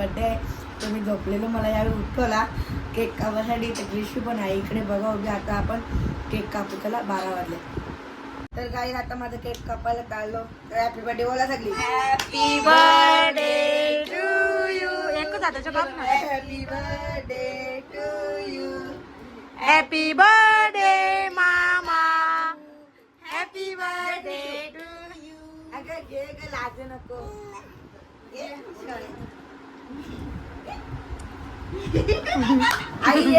Birthday आहे. तर मी झोपलेलो मला यावेळी उठवला. केक कापासाठी तर ग्रीशू पण आहे. इकडे बघा उभी. आता आपण केक कापू. त्याला बारा वाजले. तर काही आता माझा केक कापायला चाललो. तर हॅपी बर्थडे बोला सगळी. हॅपी बर्थडे टू यू एकच happy birthday to you happy birthday मामा. हॅपी बर्थडे टू यू अगं घे ग लाज नको. आई.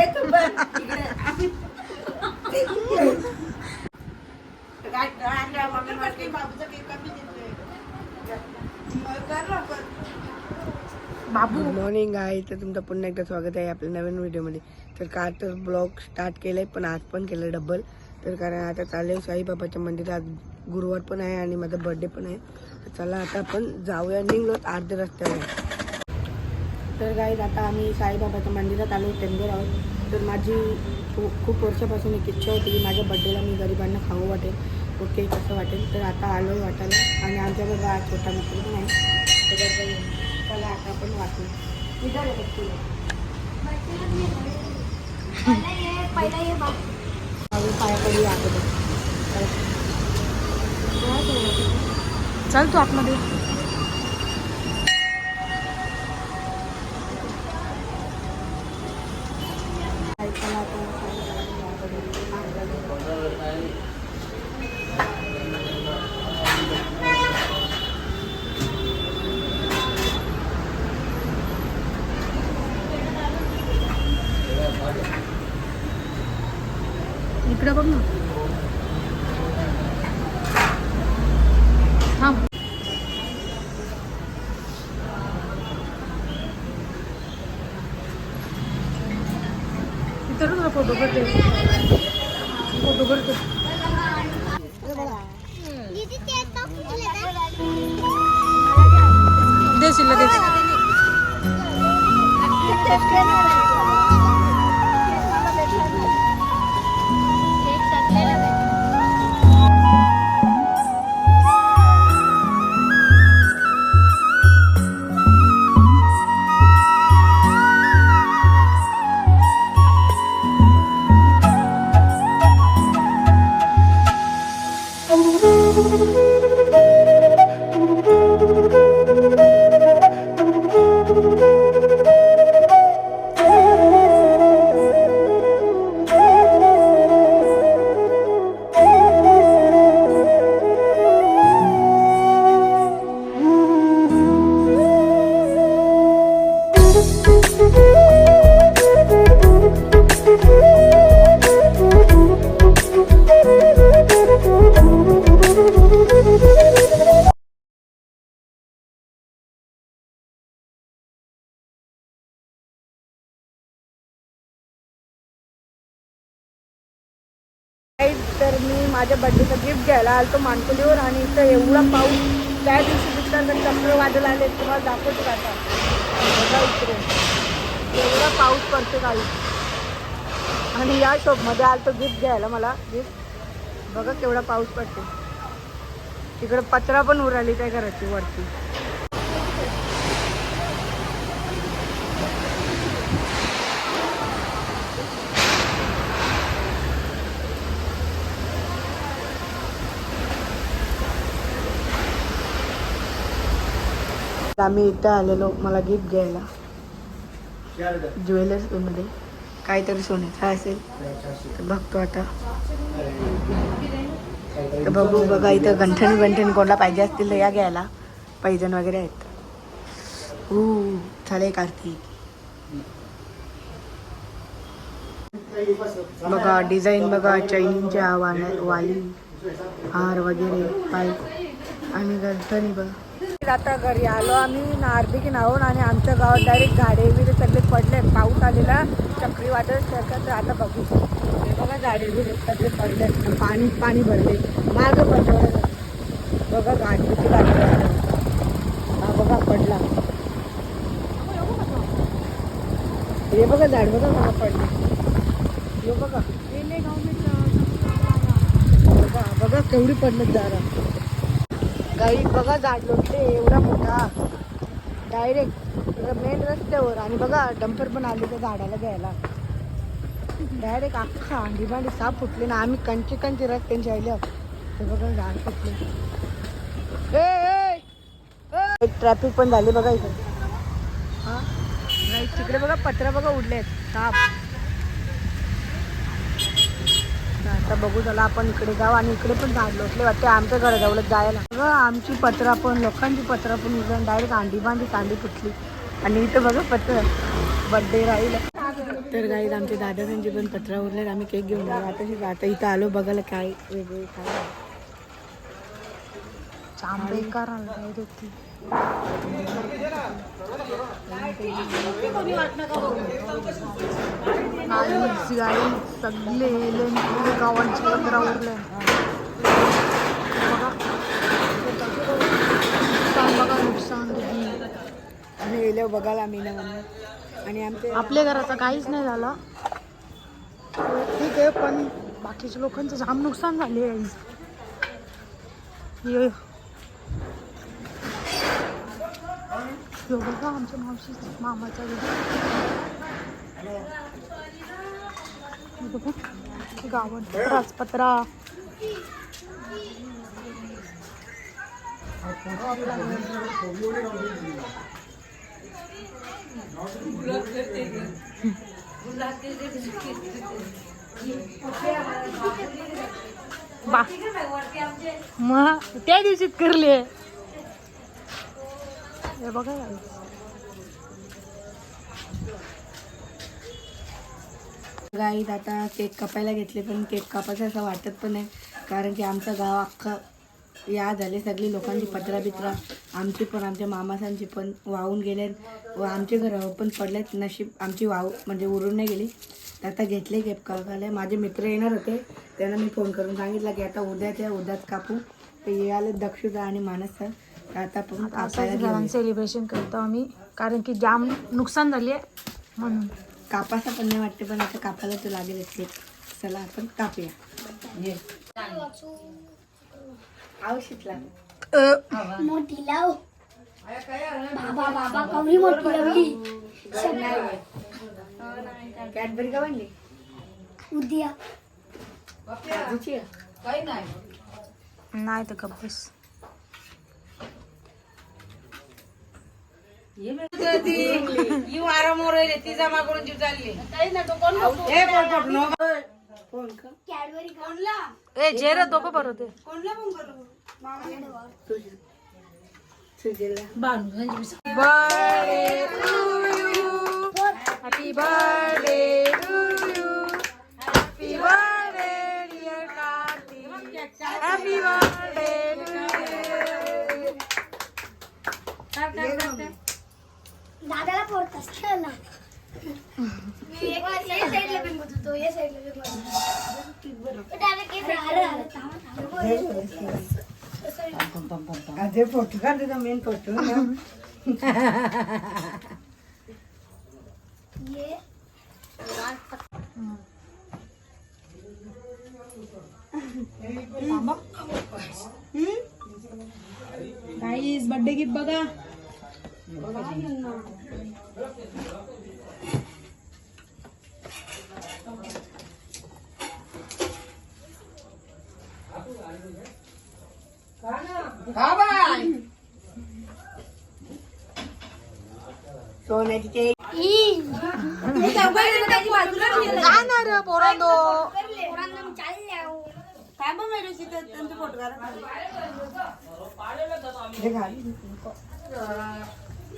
बाबू. गुड मॉर्निंग आहे तर तुमचं पुन्हा एकदा स्वागत आहे आपल्या नवीन व्हिडिओमध्ये. तर काल तर ब्लॉग स्टार्ट केलं आहे पण आज पण केलं डबल तर कारण आता चालले साईबाबाच्या मंदिरात. गुरुवार पण आहे आणि माझा बर्थडे पण आहे. तर चला आता आपण जाऊया. निघलो अर्ध्या रस्त्यावर. तर गाईज आता आम्ही साईबाबाच्या मंदिरात आलो टेंडर आहोत. तर माझी खूप खूप वर्षापासून एक इच्छा होती की माझ्या बड्डेला मी गरिबांना खाऊ वाटेल. ओके कसं वाटेल? तर आता आलो आहे वाटायला. आणि आमच्याकडे बघा छोटा मित्र पण आहे. चला आता आपण वाचू. विचार येतात पायाकडे चल तू आतमध्ये चला आता इकडे बघ ना थांब इतर फोटो करते तर मी माझ्या बड्डेचं गिफ्ट घ्यायला आलतो मानकुलीवर आणि इथं एवढा पाऊस त्या दिवशी दुसऱ्यांदा चक्र आले तुम्हाला दाखवतो का आता बघा इकडे. एवढा पाऊस पडतो काही आणि या शॉपमध्ये आलतो गिफ्ट घ्यायला मला. गिफ्ट बघा केवढा पाऊस पडते. तिकडं पत्रा पण उराली त्या घराची वरती. आम्ही इथं आलेलो मला गिफ्ट घ्यायला. ज्वेलर्समध्ये. काहीतरी सोन्याचं. असेल. तर बघतो आता. तर बघू बघा इथं गंठण गंठण कोणाला पाहिजे असतील तर या घ्यायला. पैजण वगैरे आहेत. ऊ झाले कार्तिक. बघा डिझाईन बघा चैनींच्या वाल्या वाली हार वगैरे पाय आणि गंठणी बघा. आता घरी आलो आम्ही नार्दिकी नाहून आणि आमच्या गावात डायरेक्ट झाडे बिडे सगळे पडले पाऊस आलेला चक्रीवादळ सारखं तर आता बघू. हे बघा झाडे बिडे सगळे पडले पाणी पाणी भरले. मार्ग पडलं. बघा गाडी गाडी हा बघा पडला. हे बघा झाड बघा मला पडले. हे बघा. बघा बघा केवढी पडलं झाडं. काही बघा झाड लोटले एवढा मोठा. डायरेक्ट मेन रस्त्यावर. आणि बघा डंपर पण आले त्या झाडाला घ्यायला. डायरेक्ट अख्खा अंडी भांडी साप फुटले ना. आम्ही कंचे कंचे रस्त्यांची आल्या ते बघा झाड फुटले. ट्रॅफिक पण झाली बघा इकडे. हा? तिकडे बघा पत्रा बघा उडले आहेत साप तर आता बघू चला आपण इकडे जाऊ आणि इकडे पण झाड लोटले वाटते. आमच्या घराजवळच जायला. बघा आमची पत्रा पण लोकांची पत्रा पण उजळून डायरेक्ट अंडी बांधी कांदी फुटली आणि इथं बघा पत्र. बड्डे राहील. तर गाईत आमचे दादा त्यांचे पण पत्रा उरले आम्ही केक घेऊन आलो. आता आता इथं आलो बघायला काय वेगळे काय. बेकार होती. गाई सगळे एले गावांची पत्रा उरले बघा. नुकसान बघा नुकसान किती. आम्ही बघायला मी ना आणि आमचे आपल्या घराचं काहीच नाही झालं. ठीक आहे पण बाकीच्या लोकांचं जाम नुकसान झाले ह्यो बघा आमच्या मावशी मामाचा घर. हे बघा, गावात मग त्या दिवशीत करले हे बघा गाईत आता केक कापायला घेतले पण केक कापायचं असं वाटत पण नाही. कारण की आमचं गाव अख्खं या झाले सगळी लोकांची पत्रा बित्रा आमची पण आमच्या मामासांची पण वाहून गेले. व आमचे घरावर पण पडलेत नशीब आमची वाहू म्हणजे उरून नाही गेली. तर आता घेतले केक कापायला. माझे मित्र येणार होते त्यांना मी फोन करून सांगितलं की आता उद्याच्या उद्याच कापू. ते आले दक्षुता आणि मानस सर आता कापायला घेऊया. घरांचं सेलिब्रेशन करतो आम्ही. कारण की जाम नुकसान झाले म्हणून. कापासा पण नाही वाटते पण आता कापायला तो लागेल केक चला आपण कापूया. ये मोठी लाव. बाबा बाबा कवरी मोठी लावली. कॅडबरी का बनली? उद्या. काजूची आहे? नाही तर कब्बस फोन का कॅडबरी कोणला ए जे रे दोघं बरं होते तुझी सुजेला बर्थडे हॅपी बर्थडे टू అదే పొట్టు కదా మెయిన్ పొట్టు बर्थडे गिफ्ट बघा दादाला पोरतास खेळला या साईडला पण होतो तो या साईडला पण होतो डायरेक्ट एक अरे अरे थांबा थांबा अजय फोटो काढ तुझा मेन फोटो ये गाईज बर्थडे गिफ्ट बघा सोन्याची केक जाणार पोरांनो हे घाल ये रे, या साईडला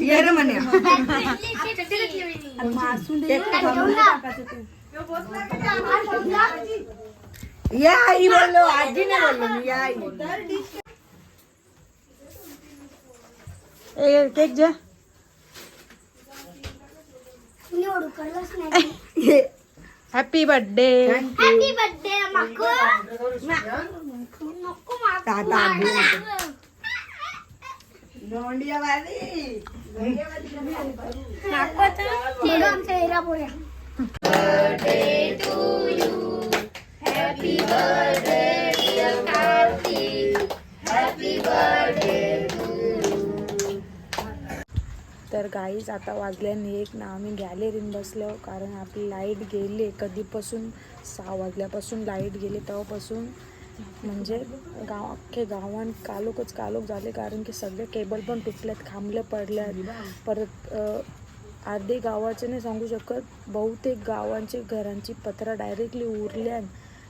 ये रे म्हण्या या आई बोललो आजी नाही बोललो मी या आई ए केक जे कुणी ओळखलंच नाही हॅपी बर्थडे हॅपी बर्थडे माको नको माको टाटा, आबू. माको तर गाईच आता वाजल्याने एक ना आम्ही गॅलरीन बसलो कारण आपली लाइट गेली. कधीपासून सहा वाजल्यापासून लाइट गेली तेव्हापासून म्हणजे गाव अख्खे गावात कालोकच कालोक झाले कारण की सगळे केबल पण तुटल्यात खांबले पडल्यात परत अर्धे गावाचे नाही सांगू शकत बहुतेक गावांचे घरांची पत्रा डायरेक्टली उरल्यान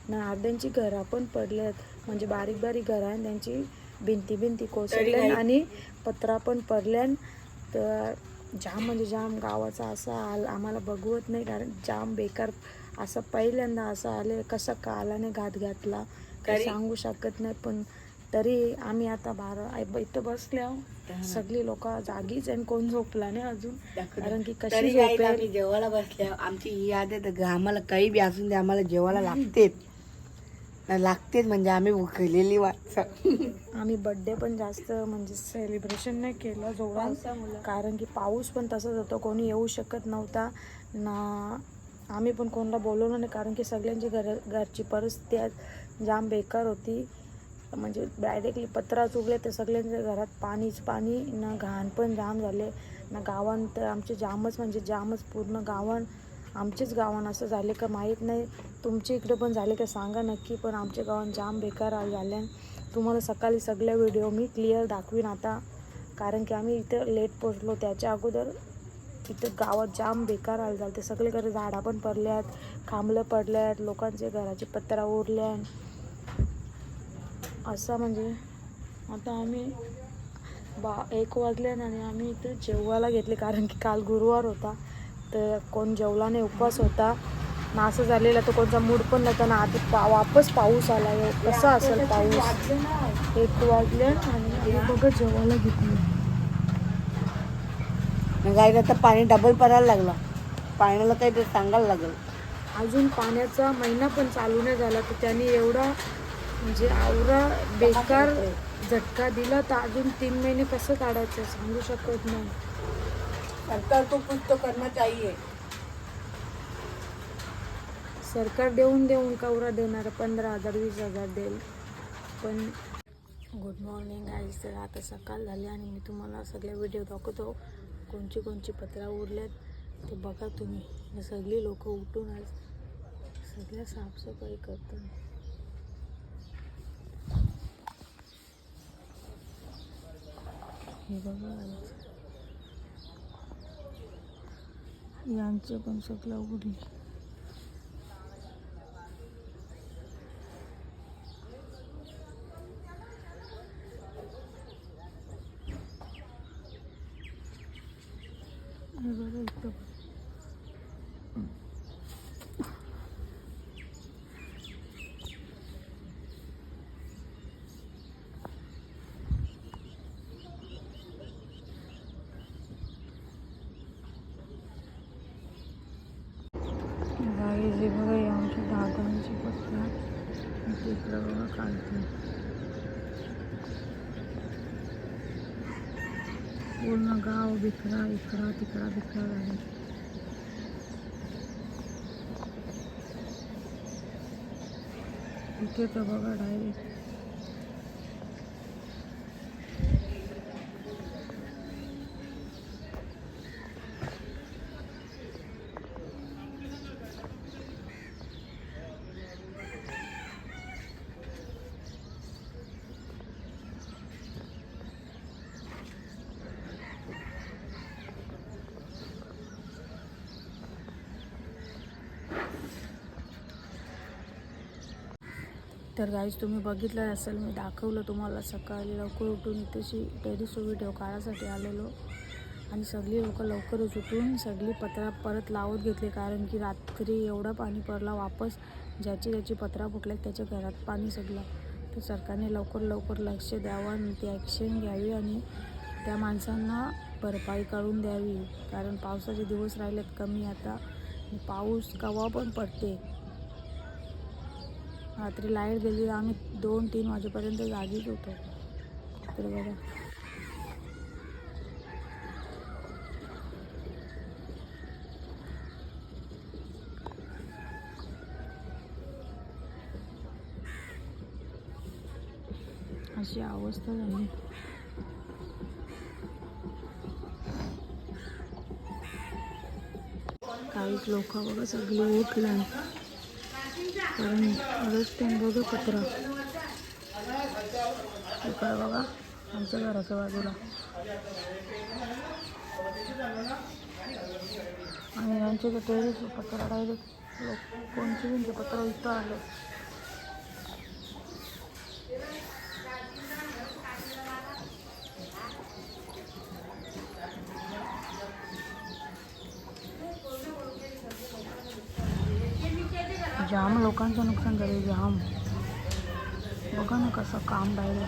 ना अर्ध्यांची घरा पण पडल्यात म्हणजे बारीक बारीक घरा आहे त्यांची भिंती भिंती कोसळल्यान आणि पत्रा पण पडल्यान. तर जाम म्हणजे जाम गावाचा असा हाल आम्हाला बघवत नाही कारण जाम बेकार असं पहिल्यांदा असं आले कसा कालाने घात घातला. सांगू शकत नाही पण तरी आम्ही आता बारा इथं बसले आहो सगळी लोक जागीच आणि कोण झोपला नाही अजून. कारण की कशी आम्ही जेवायला बसल्या आमची ही याद आहे तर आम्हाला काही बी असून दे आम्हाला जेवायला लागतेच. लागतेच म्हणजे आम्ही भुकलेली वाटत. आम्ही बड्डे पण जास्त म्हणजे सेलिब्रेशन नाही केलं जोरात. कारण की पाऊस पण तसाच होता कोणी येऊ शकत नव्हता. ना आम्ही पण कोणाला बोलवलं नाही कारण की सगळ्यांची घर घरची परिस्थिती जाम बेकार होती. म्हणजे डायरेक्टली पत्रा चुकले तर सगळ्यांच्या घरात पाणीच पाणी ना घाण पण जाम झाले ना गावान तर आमचे जामच म्हणजे जामच पूर्ण गावान आमचेच गावान असं झाले का माहीत नाही. तुमच्या इकडे पण झाले का सांगा नक्की पण आमच्या गावात जाम बेकार झाले झाल्यान तुम्हाला सकाळी सगळ्या व्हिडिओ मी क्लिअर दाखवीन आता. कारण की आम्ही इथं लेट पोचलो त्याच्या अगोदर. इथं गावात जाम बेकार हाल झाले ते सगळीकडे झाडा पण पडल्यात खांबलं पडल्यात लोकांचे घराचे पत्रा उरल्यान असं म्हणजे आता आम्ही बा एक वाजल्यान आणि आम्ही इथं जेवायला घेतले कारण की काल गुरुवार होता. तर कोण जेवला नाही उपवास होता. ना असं झालेलं तर कोणता मूड पण नव्हता. ना आधी पा वापस पाऊस आला. कसा असेल पाऊस? एक वाजले आणि आम्ही बघत जेवायला घेतली. गाई आता पाणी डबल पडायला लागला. पाण्याला काही ते सांगायला लागेल. अजून पाण्याचा महिना पण चालू नाही झाला तर त्यांनी एवढा म्हणजे आवरा बेकार झटका दिला तर अजून तीन महिने कसं काढायचं सांगू शकत नाही. सरकार को कुछ तो करना चाहिए सरकार देऊन देऊन कवरा देणार पंधरा हजार वीस हजार देईल. पण गुड मॉर्निंग आईज तर आता सकाळ झाली आणि मी तुम्हाला सगळे व्हिडिओ दाखवतो. कोणची कोणची पत्रा उरल्यात ते बघा तुम्ही. हे सगळी लोक उठून आज सगळ्या साफसफाई करतात. हे बघा guys. पण सगळं उरली हे बघा इथं पण. गाई जे बघा हे आमच्या दादांची पत्रा तिकडं बघा काढते पूर्ण इकडा इकडा तिकडा बिखरा झाले इथे तर बघा डायरेक्ट तर गाईज तुम्ही बघितलं असेल मी दाखवलं तुम्हाला सकाळी लवकर उठून तशी टेरिस व्हिडिओ काढायसाठी आलेलो. आणि सगळी लोकं लवकरच उठून सगळी पत्रा परत लावत घेतली कारण की रात्री एवढा पाणी पडला वापस ज्याची ज्याची पत्रा फुटल्या त्याच्या घरात पाणी सगळं. तर सरकारने लवकर लवकर लक्ष द्यावं आणि ती ॲक्शन घ्यावी आणि त्या माणसांना भरपाई करून द्यावी. कारण पावसाचे दिवस राहिलेत कमी आता. पाऊस कवा पण पडते. रात्री लाइट गेली आम्ही दोन तीन वाजेपर्यंत जागीच होतो. तर बघा. अशी अवस्था झाली. काहीच लोक बघा सगळी उठलं. कारण रस्त्याने बघा कचरा काय बघा आमच्या घराच्या बाजूला. आणि यांच्या तर टेरेस डायरेक्ट लोक कोणचे कोणते पत्र इथं आलं? जाम लोकांचं नुकसान झालं जाम. बघा ना कसं काम राहिलं